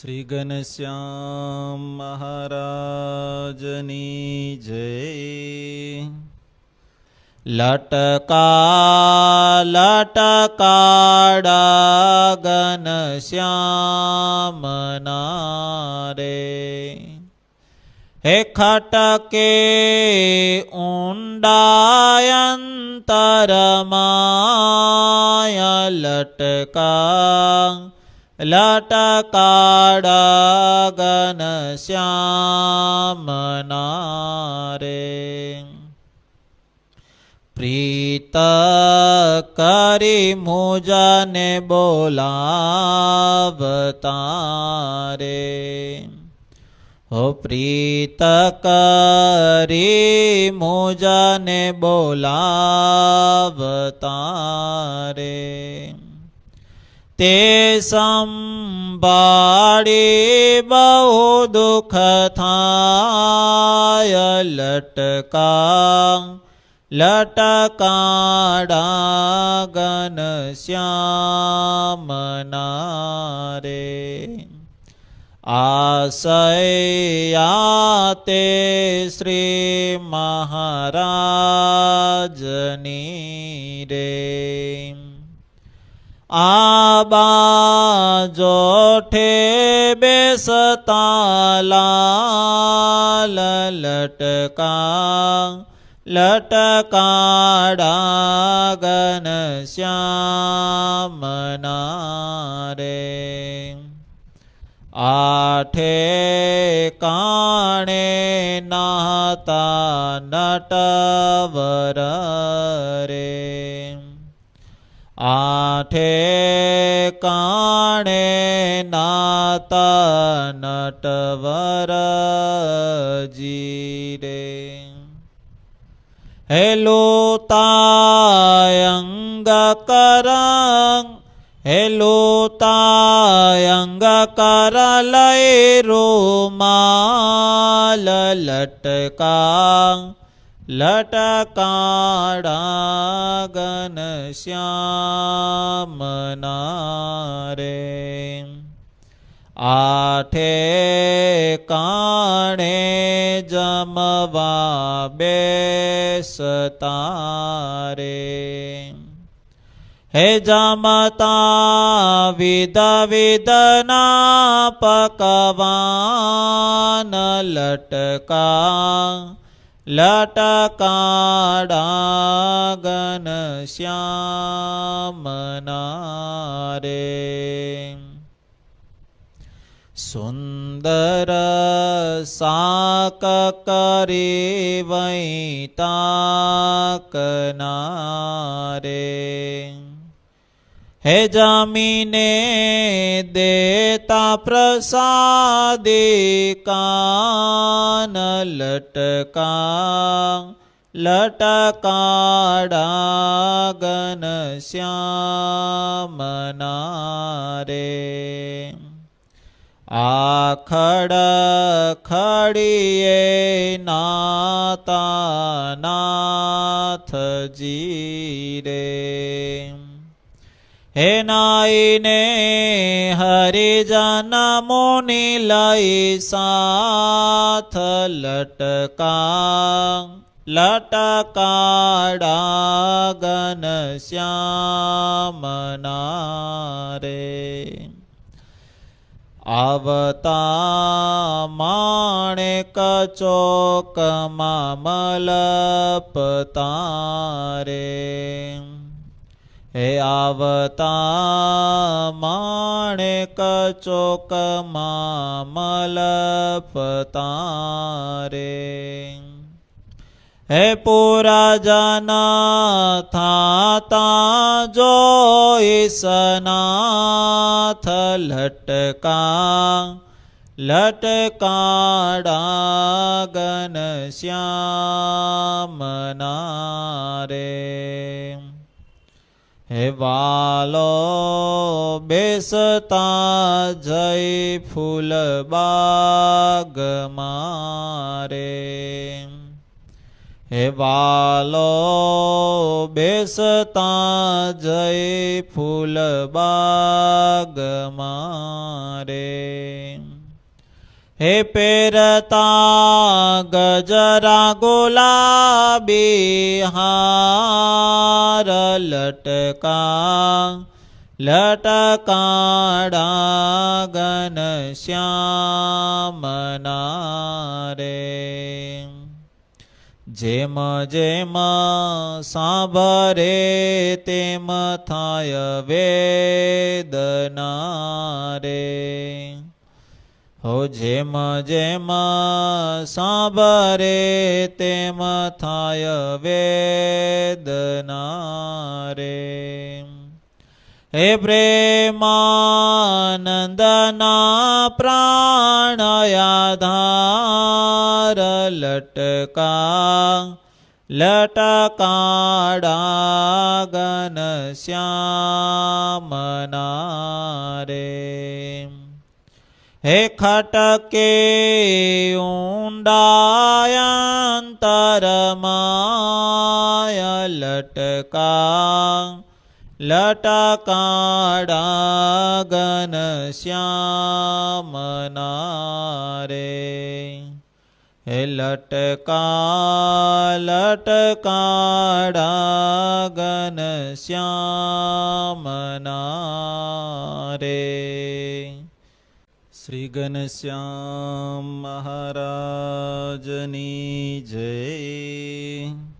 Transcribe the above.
શ્રી ઘનશ્યામ મહારાજની જય. લટકા લટકાડા ઘનશ્યામ રે હે ખટકે ઊંડાયંતરમાય લટકા લટકાડા ઘનશ્યામના રે પ્રીત કરી મુજને બોલાવતા રે હો પ્રીત કરી મુજને બોલાવતા રે તે સંભાળી બહુ દુઃખ થાય. લટકા લટકાડા ગન શ્યામના રે આશયા તે શ્રી મહારાજની રે. આ બાજોઠે બેસતા લાલ લટકા લટકાડા ગન શ્યામના રે આઠે કાણે નાતા નટવર આઠે કાણે નાતા નટવર જીરે. હેલો તાયંગ કરંગ હેલો તાયંગ કર લય રોમાલ લટકા લટકાડા ગન શ્યામના રે આઠે કાણે જમવા બેસતા રે હે જમતા વિદ વિદના પકવાન લટકા લટકાડા ગન શ્યામના રે સુંદર સાક કરે વૈતાકના રે હે જામીને દેતા પ્રસાદે કાન લટકા લટકાડા ગન શ્યામના રે આખડ ખડીએ નાતા નાથજી રે હે નાઈને હરિજન મુનિ લઈ સાથ લટકા લટકાડાગન શ્યામના રે આવતા માણે ચોકમાં મલપતા રે હે આવતા માણેક ચોકમાં મલપતા રે હે પૂરા જના થાતા જોઈ સનાથ લટકા, લટકાડા ગન શ્યામના રે હે વાલો બેસતા જય ફૂલ બાગ મારે. હે વાલો બેસતા જય ફૂલ બાગ મારે. હે પેરતા ગજરા ગુલાબી હાર લટકા લટકાડા ગન શ્યામના રે જેમ જેમ સાંભરે તેમ થાય વેદના રે. હો જેમ જેમ સાંભરે તેમ થાય વેદના રે હે પ્રેમાનંદના પ્રાણયાધાર લટકા લટકાડા ગન શ્યામના રે હે ખટકે ઊંડાયંતરમાય લટકા લટકાડાગન શ્યામના રે હે લટકા લટકાડાગન શ્યામના રે શ્રી ઘનશ્યામ મહારાજની જય.